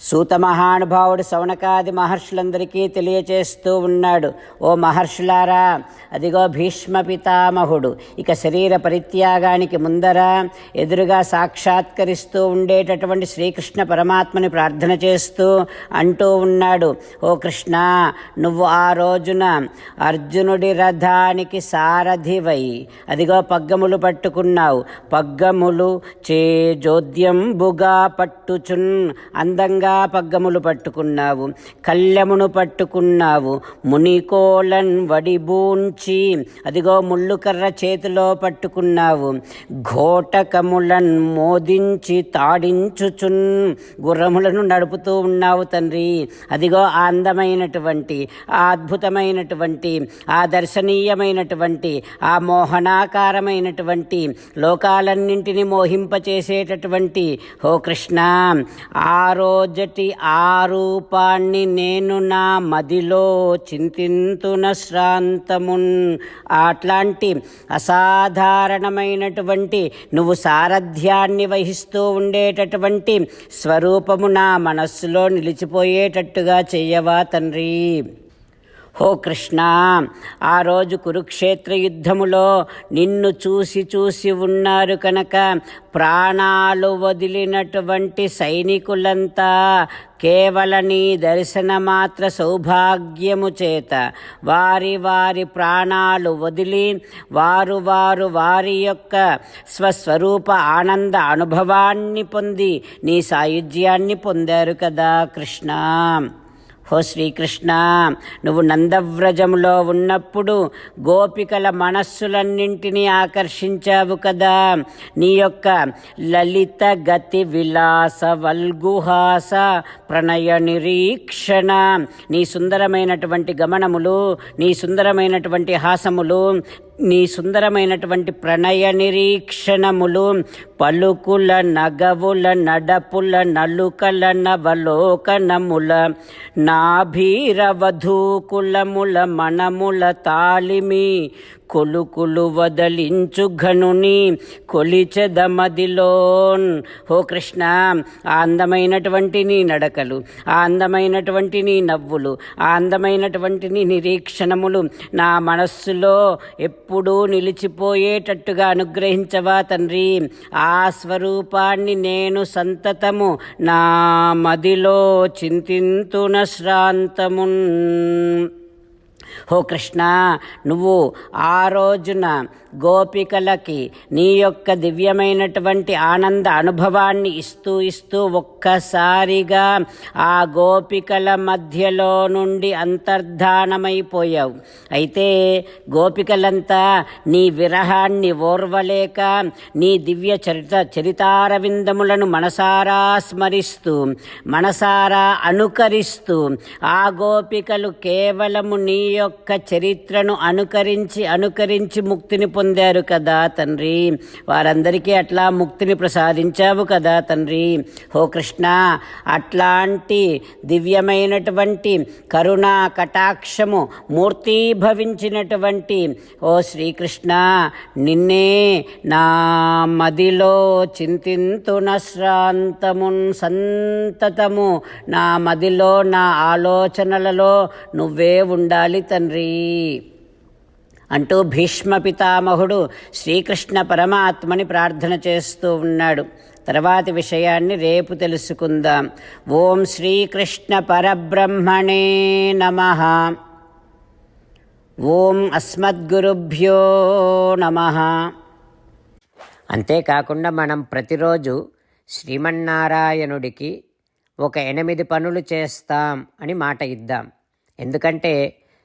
సూత మహానుభావుడు సౌనకాది మహర్షులందరికీ తెలియచేస్తూ ఉన్నాడు. ఓ మహర్షులారా అదిగో భీష్మ పితామహుడు ఇక శరీర పరిత్యాగానికి ముందర ఎదురుగా సాక్షాత్కరిస్తూ ఉండేటటువంటి శ్రీకృష్ణ పరమాత్మని ప్రార్థన చేస్తూ అంటూ ఉన్నాడు. ఓ కృష్ణ నువ్వు ఆ రోజున అర్జునుడి రథానికి సారథివై అదిగో పగ్గములు పట్టుకున్నావు. పగ్గములు చే జోద్యంబుగా పట్టుచున్ అందంగా పగ్గములు పట్టుకున్నావు కళ్ళెమును పట్టుకున్నావు మునికోలన్ వడిబూంచి అదిగో ముళ్ళుకర్ర చేతిలో పట్టుకున్నావు ఘోటకములన్ మోదించి తాడించుచున్ గుర్రములను నడుపుతూ ఉన్నావు తండ్రి. అదిగో ఆ అందమైనటువంటి ఆ అద్భుతమైనటువంటి ఆ దర్శనీయమైనటువంటి ఆ మోహనాకారమైనటువంటి లోకాలన్నింటినీ మోహింపచేసేటటువంటి ఓ కృష్ణ ఆ మొదటి ఆ రూపాన్ని నేను నా మదిలో చింతింతున శ్రాంతమున్. అట్లాంటి అసాధారణమైనటువంటి నువ్వు సారథ్యాన్ని వహిస్తూ ఉండేటటువంటి స్వరూపము నా మనస్సులో నిలిచిపోయేటట్టుగా చేయవా తండ్రి? ఓ కృష్ణ ఆ రోజు కురుక్షేత్ర యుద్ధములో నిన్ను చూసి చూసి ఉన్నారు కనుక ప్రాణాలు వదిలినటువంటి సైనికులంతా కేవల నీ దర్శన మాత్ర సౌభాగ్యము చేత వారి వారి ప్రాణాలు వదిలి వారు వారు వారి యొక్క స్వస్వరూప ఆనంద అనుభవాన్ని పొంది నీ సాయుధ్యాన్ని పొందారు కదా కృష్ణ. హో శ్రీకృష్ణ నువ్వు నందవ్రజములో ఉన్నప్పుడు గోపికల మనస్సులన్నింటినీ ఆకర్షించావు కదా. నీ యొక్క లలిత గతి విలాస వల్గుహాస ప్రణయ నిరీక్షణ నీ సుందరమైనటువంటి గమనములు నీ సుందరమైనటువంటి హాసములు నీ సుందరమైనటువంటి ప్రణయ నిరీక్షణములు పలుకుల నగవుల నడపుల నలుకల నవలోకనముల నాభీరవధూకులముల మనముల తాలిమి కొలుకులు వదలించు ఘనుని కొలిచెదమదిలోన్ హో కృష్ణ ఆ అందమైనటువంటి నీ నడకలు ఆ అందమైనటువంటి నీ నవ్వులు ఆ అందమైనటువంటి నీ నిరీక్షణములు నా మనస్సులో ఎప్పుడు నిలిచిపోయేటట్టుగా అనుగ్రహించవా తండ్రి? ఆ స్వరూపాన్ని నేను సంతతము నా మదిలో చింతింతున శ్రాంతమున్. హో కృష్ణ నువ్వు ఆ రోజున గోపికలకి నీ యొక్క దివ్యమైనటువంటి ఆనంద అనుభవాన్ని ఇస్తూ ఇస్తూ ఒక్కసారిగా ఆ గోపికల మధ్యలో నుండి అంతర్ధానమైపోయావు. అయితే గోపికలంతా నీ విరహాన్ని ఓర్వలేక నీ దివ్య చరిత చరితారవిందములను మనసారా స్మరిస్తూ మనసారా అనుకరిస్తూ ఆ గోపికలు కేవలము నీ యొక్క చరిత్రను అనుకరించి అనుకరించి ముక్తిని పొందారు కదా తండ్రి. వారందరికీ అట్లా ముక్తిని ప్రసాదించావు కదా తండ్రి. ఓ కృష్ణ అట్లాంటి దివ్యమైనటువంటి కరుణా కటాక్షము మూర్తీభవించినటువంటి ఓ శ్రీకృష్ణ నిన్నే నా మదిలో చింతింతున శ్రాంతమున్ సంతతము. నా మదిలో నా ఆలోచనలలో నువ్వే ఉండాలి తండ్రి అంటూ భీష్మ పితామహుడు శ్రీకృష్ణ పరమాత్మని ప్రార్థన చేస్తూ ఉన్నాడు. తర్వాతి విషయాన్ని రేపు తెలుసుకుందాం. ఓం శ్రీకృష్ణ పరబ్రహ్మణే నమ. ఓం అస్మద్గురుభ్యో నమ. అంతేకాకుండా మనం ప్రతిరోజు శ్రీమన్నారాయణుడికి ఒక ఎనిమిది పనులు చేస్తాం అని మాట ఇద్దాం. ఎందుకంటే